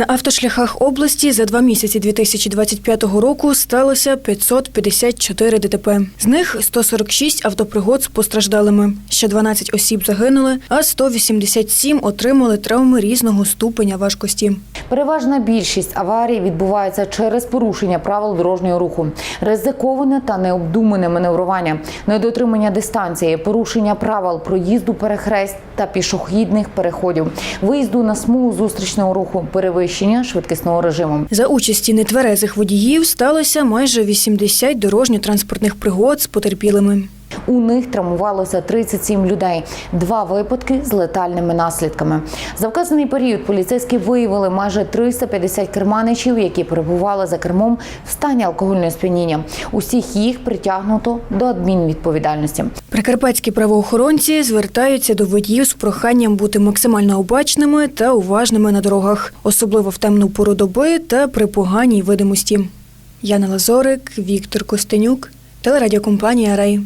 На автошляхах області за два місяці 2025 року сталося 554 ДТП. З них 146 автопригод з постраждалими. Ще 12 осіб загинули, а 187 отримали травми різного ступеня важкості. Переважна більшість аварій відбувається через порушення правил дорожнього руху, ризиковане та необдумане маневрування, недотримання дистанції, порушення правил проїзду перехрест та пішохідних переходів, виїзду на смугу зустрічного руху, перевищення швидкісного режиму. За участі нетверезих водіїв сталося майже 80 дорожньо-транспортних пригод з потерпілими. У них травмувалося 37 людей, два випадки з летальними наслідками. За вказаний період поліцейські виявили майже 350 керманичів, які перебували за кермом в стані алкогольного сп'яніння. Усіх їх притягнуто до адмінвідповідальності. Прикарпатські правоохоронці звертаються до водіїв з проханням бути максимально обачними та уважними на дорогах, особливо в темну пору доби та при поганій видимості. Яна Лазорик, Віктор Костенюк, телерадіокомпанія Рей.